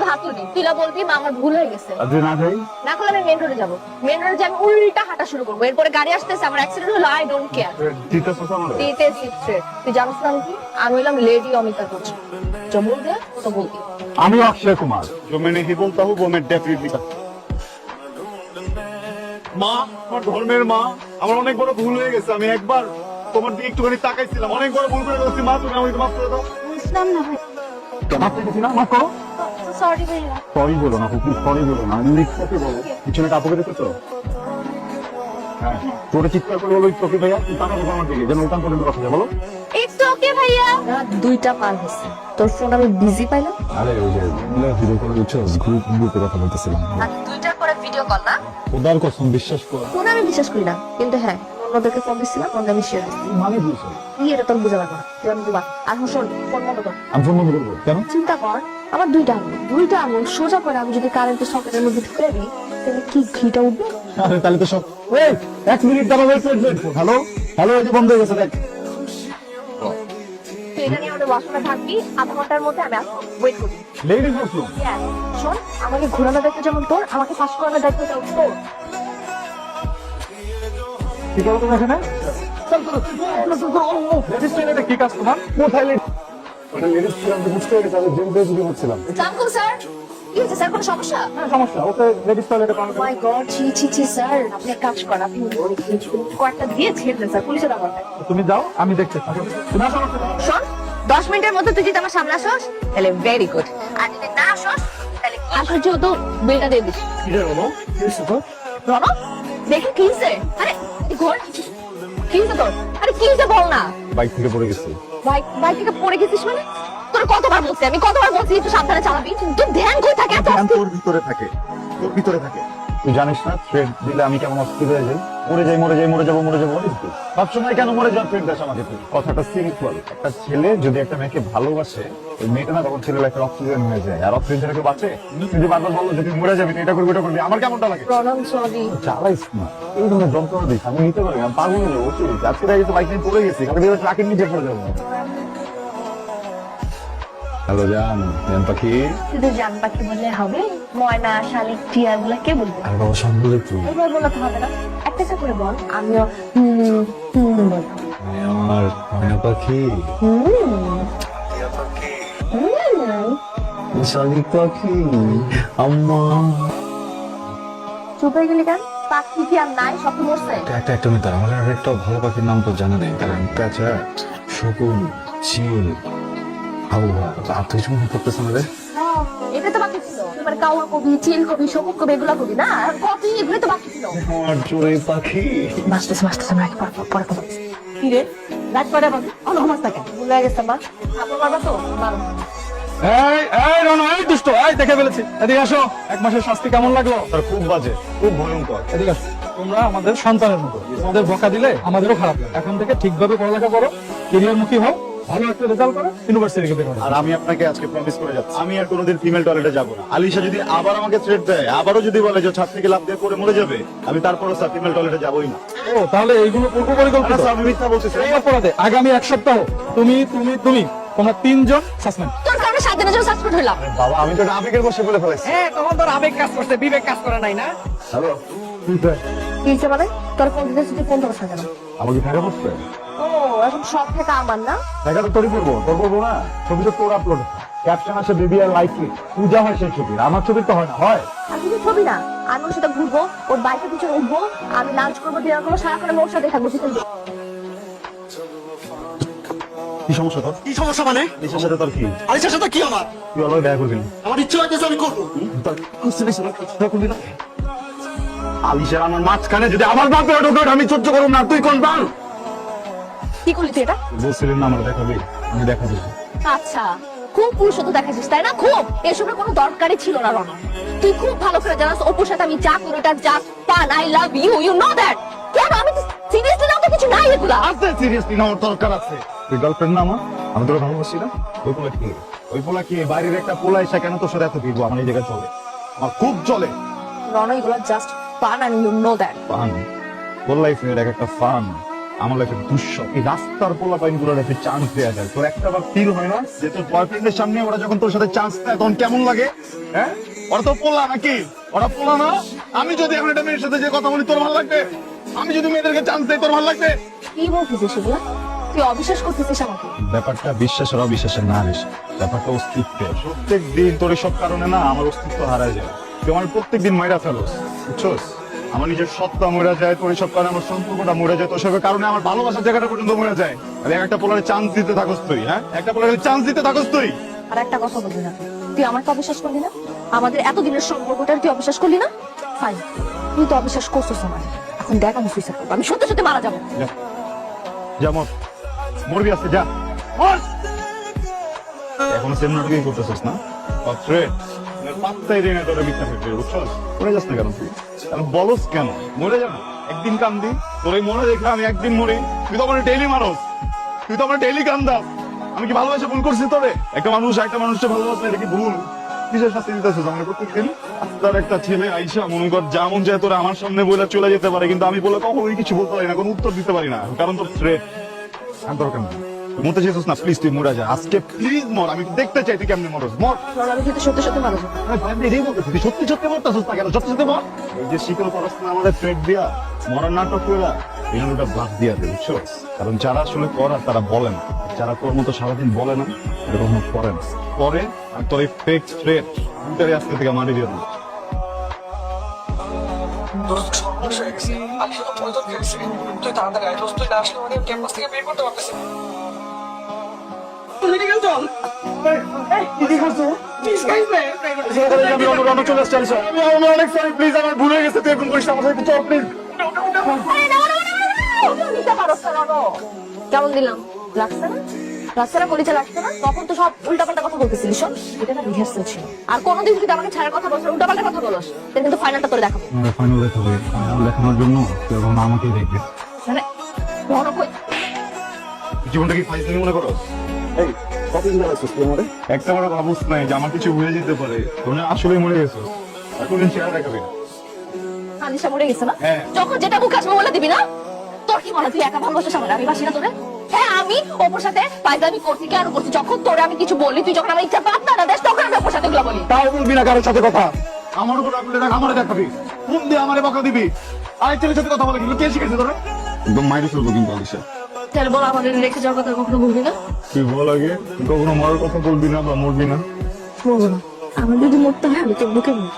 বলে হাত তুলবি তুই না বলবি মা আমার ভুল হয়ে গেছে আর যদি না যাই না করলে আমি মেন রোডে যাবো মেন রোডে যে আমি উল্টা হাঁটা শুরু করবো এরপরে গাড়ি আসতেছে আমার অ্যাক্সিডেন্ট হলো আই ডোন্ট কেয়ার দিতে চাস আমার দিতে সিক্রেট তুই জানিস না আমি কি আমি হলাম লেডি অমিতা কোচ जो बोल दे तो बोल दे আমি অক্ষয় কুমার जो मैं नहीं बोलता हूँ वो मैं डेफिनेटली মা আমার ধর্মের মা আমার অনেক বড় ভুল হয়ে গেছে আমি একবার তোমার দিকে একটুখানি তাকাইছিলাম অনেক বড় ভুল করে ফেলেছি মা তুমি আমাকে মাফ করে দাও বুঝলাম না ভাই মাফ করে দিছি না মাফ করো সরি ভাইয়া। সরি বলো না প্লিজ সরি বলো না। আমি রিক্সাকে বলো। পিছনে কাপড় দেখো তো হ্যাঁ। তোরে চিৎকার করে বলো তোকে ভাইয়া তুই টাকা দেবো আমার দিকে। যেন উঠান পর্যন্ত কথা বলো। ওকে ভাইয়া। দুইটা পার হয়েছে। তোর ফোন আমি বিজি পাইলাম। আরে ওই যে ভিডিও করে দিচ্ছ গ্রুপ গ্রুপে কথা বলতেছিলাম। আর দুইটার পরে ভিডিও কল না? ওদার কসম বিশ্বাস কর। ফোন আমি বিশ্বাস করি না কিন্তু হ্যাঁ ফোন ফোন আমি শেয়ার মানে বুঝছ কি এটা তোর বুঝা লাগবে তুই আমি আর শোন ফোন বন্ধ কর। আমি ফোন বন্ধ করব? কেন? চিন্তা কর আমার দুইটা আঙুল দুইটা আঙুল সোজা করে আমি যদি কারেন্টের সকেটের মধ্যে ঢুকে দিই তাহলে কি ঘিটা উঠবে? আরে তাহলে তো সব ওয়েট এক মিনিট দাঁড়া ওয়েট ওয়েট হ্যালো হ্যালো যে বন্ধ হয়ে গেছে দেখ। এটা নিয়ে আমাদের ওয়াশরুমে থাকবি আধা ঘণ্টার মধ্যে আমি আসব। ওয়েট করবি লেডিস ওয়াশরুম শোন আমাকে ঘোরানো দেখতে যেমন তোর আমাকে পাস করানো দেখতে যেমন তোর। কি করো তুমি এখানে কি কাজ তোমার? কোথায় লেডিস ওটা লেডিস ছিলাম তো বুঝতে পেরেছি আমি জিম পেয়ে যদি হচ্ছিলাম স্যার স্যার কোনো সমস্যা? হ্যাঁ সমস্যা। ওকে লেডিস টয়লেটে পাঠানো মাই গড ছি ছি ছি স্যার আপনি কাজ করেন আপনি কয়েকটা দিয়ে ছেড়ে দেন স্যার পুলিশে দাও তুমি যাও আমি দেখতে তুমি আসো শোন দশ মিনিটের মধ্যে তুই যদি আমার সামনে আসোস তাহলে ভেরি গুড আর যদি না আসোস তাহলে আসার বিলটা দিয়ে দিস। দেখে কি আরে ঘোর। কি হয়েছে তোর? আরে কি হয়েছে বল না। বাইক থেকে পড়ে গেছি। বাইক বাইক থেকে পড়ে গেছিস মানে? তোর কতবার বলছি আমি? কতবার বলছি একটু সাবধানে চালাবি। তোর ধ্যান কই থাকে এত তোর ভিতরে থাকে। তোর ভিতরে থাকে। তুই জানিস না থ্রেড দিলে আমি কেমন অস্থির হয়ে যাই? মরে যাই মরে যাই মরে যাব মরে যাব সবসময় কেন মরে যাওয়ার থ্রেড দেশ আমাকে তুই? কথাটা সিম্পল একটা ছেলে যদি একটা মেয়েকে ভালোবাসে ওই মেয়েটা না তখন একটা অক্সিজেন হয়ে যায়। আর অক্সিজেন ছাড়া কেউ বাঁচে? তুই যে বারবার বলল যে তুই মরে যাবি এটা করবি এটা করবি আমার কেমনটা লাগে? চালাইস না। এই ধরনের যন্ত্রণা দিস আমি নিতে পারি আমি পাগল হয়ে যাব আজকে তো বাইক নিয়ে পড়ে গেছি কালকে ট্রাকের নিচে পড়ে যাব। হ্যালো জান জান পাখি। শুধু জান পাখি বললে হবে? ময়না শালিক টিয়া গুলা কে বলবে? আর বাবা সব বলে তুই। এবার বলা তো হবে না। একটা একটা করে বল। আমিও হুম হুম বলব। আমার ময়না পাখি। শালিক পাখি আম্মা। চুপ হয়ে গেলি কেন? পাখি কি আর নাই? সব মরছে? একটা একটা মিনিট আমার আর একটা ভালো পাখির নাম তো জানা নেই। কারণ শকুন চিল হাওয়া। আর তুই করতেছ না রে এটা তো বাকি ছিল। এবার কাউয়া কবি চিল কবি শকুন কবি এগুলা কবি না? এগুলো তো বাকি ছিল। আমার চোরে পাখি। মাস্টার মাস্টার পরে রাত কেন ভুলে গেছে মা। আপনি মারবা তো? মারো এই এই রনো এই দুষ্ট এই দেখে ফেলেছি। এদিকে আসো এক মাসের শাস্তি কেমন লাগল? তার খুব বাজে খুব ভয়ঙ্কর। এদিকে আসো। তোমরা আমাদের সন্তানের মতো। তোমাদের বকা দিলে আমাদেরও খারাপ লাগে। এখন থেকে ঠিকভাবে পড়ালেখা করো কেরিয়ার মুখী হও। ভালো একটা রেজাল্ট করো ইউনিভার্সিটিকে বের করো আর আমি আপনাকে আজকে প্রমিস করে যাচ্ছি। আমি আর কোনোদিন ফিমেল টয়লেটে যাব না। আলিশা যদি আবার আমাকে থ্রেট দেয় আবারও যদি বলে যে ছাদ থেকে লাভ দিয়ে পড়ে মরে যাবে আমি তারপরও স্যার ফিমেল টয়লেটে যাবোই না। ও তাহলে এইগুলো পূর্ব পরিকল্পিত। আচ্ছা, আমি মিথ্যা বলতেছি। এই অপরাধে আগামী এক সপ্তাহ তুমি তুমি তুমি তোমরা তিনজন সাসপেন্ড তোর কারণে সাত দিনের জন্য সাসপেন্ড হইলাম। বাবা আমি তো আবেগের বসে বলে ফেলেছি হ্যাঁ তখন তোর আবেগ কাজ করছে বিবেক কাজ করে নাই না? হ্যালো? কি হয়েছে? মানে? তোর ফোন দিতে শুধু ফোন ধরছে কেন আমাকে ফেরা বসবে ও এখন সব থেকে আমার না। দেখা তো তোরই করব তোর করব না ছবি তো তোর আপলোড ক্যাপশন আসে বেবি আর লাইক পূজা হয় সেই ছবির আমার ছবি তো হয় না হয়। আমি কিন্তু ছবি না আমি ওর সাথে ঘুরবো ওর বাইকের পিছনে উঠবো আমি লাঞ্চ করব ডিনার করব সারাক্ষণ আমি ওর সাথে থাকব আছে কি সমস্যা তোর? কি সমস্যা মানে? আলিশার সাথে তোর কি? আলিশার সাথে কি আমার? তুই অলরেডি দেখা করবি না। আমার ইচ্ছা হইতেছে আমি করব। আলিশার আমার মাঝখানে যদি আমার বাপে ঢোকে ওটা আমি সহ্য করব না তুই কোন বাল? কি করলি তুই এটা? বলছিলেন না আমার দেখাবি আমি দেখা দিবো আচ্ছা খুব পুরুষত্ব দেখাচ্ছিস তাই না? খুব! এসবের কোনো দরকারই ছিল না রণ তুই খুব ভালো করে জানাস অপুর সাথে আমি যা করি এটা যা fun I love you you know that কেন? আমি সিরিয়াসলি না তো কিছু নাই এগুলা। আছে সিরিয়াসলি নেওয়ার দরকার আছে। তুই গার্লফ্রেন্ড না আমার? আমি তোকে ভালোবাসি না? ওই পোলা কি? ওই পোলা কি? বাইরের একটা পোলা এসে কেন তোর সাথে এত দিব আমার এই জায়গায় চলে। আমার খুব চলে। রণ এগুলো just fun and you know that fun তোর লাইফের এক একটা ফান আমার দুঃস্বপ্ন এই রাস্তার পোলা পাইনগুলোর একটা চান্স দেওয়া যায়। তোর একটা বার ফিল হয় না যে তোর বয়ফ্রেন্ডের সামনে ওরা যখন তোর সাথে চান্স দেয় তখন কেমন লাগে? হ্যাঁ? ওরা তো পোলা নাকি? ওরা পোলা না? আমি যদি এখন একটা মেয়ের সাথে যে কথা বলি তোর ভালো লাগবে? আমি যদি মেয়েদেরকে চান্স দেই তোর ভালো লাগবে? কি বলতেছিস সেগুলো তুই অবিশ্বাস করতেছিস আমাকে? ব্যাপারটা বিশ্বাস আর অবিশ্বাসের না বেশি। ব্যাপারটা অস্তিত্বের। প্রত্যেক দিন তোর সব কারণে না আমার অস্তিত্ব হারায় যায়। তুই আমার প্রত্যেক দিন ময়রা ফেলোস বুঝছোস? আমার নিজের সত্তা মরে যায় তোর সব কারণে আমার সম্পর্কটা মরে যায় তোর সবের কারণে আমার ভালোবাসার জায়গাটা পর্যন্ত মরে যায়। আর একটা পোলারে চান্স দিতে থাকস তুই হ্যাঁ? একটা পোলারে চান্স দিতে থাকস তুই। আর একটা কথা বলবি না তুই আমাকে অবিশ্বাস করলি না? আমাদের এতদিনের সম্পর্কটা তুই অবিশ্বাস করলি না? ফাইন তুই তো অবিশ্বাস করছিস আমার এখন দেখ আমি সুইসাইড করব আমি সত্যি সত্যি মারা যাব। যা। মর। মরবি আজকে যা। মর! এখনও সেম নাটকই করতেছিস না? অথ্রে পাত্তাই না তোর মিথ্যা মরে যাস না কেন তুই? বলস কেন? মরে যাব। একদিন কান্দি, তোর এই মনে আমি একদিন মরি। তুই তো আমার ডেইলি মারস। তুই তো আমার ডেইলি কান্দাস। আমি কি ভালোবাসা ভুল করছি তোরে? একটা মানুষ, একটা মানুষকে ভালোবাসা এটা কি ভুল? কিসের শাস্তি প্রত্যেকদিন? তার একটা ছেলে আইসা, মনে কর যেমন যায় তোরা আমার সামনে বলে চলে যেতে পারে, কিন্তু আমি বলে কখনোই কিছু বলতে পারি না, কোনো উত্তর দিতে পারি না, কারণ তোর থ্রেট আর দরকার নেই। মরতে চাইছিস না প্লিজ তুই মরে যা। আজকে প্লিজ মর আমি দেখতে চাই তুই কেমনে মরস মর। কারণ আমি কিন্তু সত্যি সত্যি মারা আমি বলতেছি, তুই সত্যি সত্যি মরতেছিস না কেন? সত্যি সত্যি মর। এই যে শিকল পরস না আমাদের থ্রেট দিয়া মরার নাটক করে এই নাটকটা বাদ দিয়া দে বুঝছ? কারণ যারা আসলে করার তারা বলেন যারা তোর মতো সারাদিন বলে না এটা কখনো করে না। পরে আর তোর এই ফেক থ্রেট দুটারে আজকে থেকে মারি দিয়ে দেবো হয়ে আমি প্রয়োজন খেয়েছি তুই তাড়াতাড়ি দোস্ত তুই না আসলে মানে ক্যাম্পাস থেকে বের করতে পারতেছি কেমন দিলাম লাগছে না লাগছে না কলিজা লাগছে না তখন তো সব উল্টাপাল্টা কথা বলতেছিলি শোন এটা না রিহার্সাল ছিল আর কোনোদিন যদি আমাকে ছাড়ার কথা বলছ উল্টাপাল্টা কথা বলস তাহলে কিন্তু ফাইনালটা করে দেখাবো ফাইনাল দেখাবে ফাইনাল জন্য তুই এখন আমাকেই দেখবে মানে বড় কই জীবনটা কি ফাইজ মনে করো এই কতদিন ধরে তুই আমারে একটা বড় ভাবুস নাই যে আমার কিছু হয়ে যেতে পারে। তুমি আসলে মরে গেছো। এখন চেহারা দেখাবি না। আনিশা মরে গেছে না? হ্যাঁ। যখন যেটা মুখ আসবে বলে দিবি না? তোর কি মনে তুই একা ভালোবাসিস আমার আমি বাসি না তোরে হ্যাঁ আমি ওপর সাথে পায়দামি করছি কেন করছি? যখন তোরে আমি কিছু বলি তুই যখন আমার ইচ্ছা বাদ না দেশ তখন আমি ওপর সাথে এগুলো বলি। তাও বলবি না কারোর সাথে কথা। আমার উপর আপনি দেখ আমারে দেখাবি। ফোন দিয়ে আমারে বকা দিবি? আরেক ছেলের সাথে কথা বলে কিন্তু কে শিখেছে তোরা? একদম মাইরে ফেলব কিন্তু তাহলে বল আমাদের রেখে যাওয়ার কথা কখনো বলবি না? তুই বল আগে কখনো মরার কথা বলবি না বা মরবি না? বলব না আমার যদি মরতে হয় আমি তোর বুকে মরবো।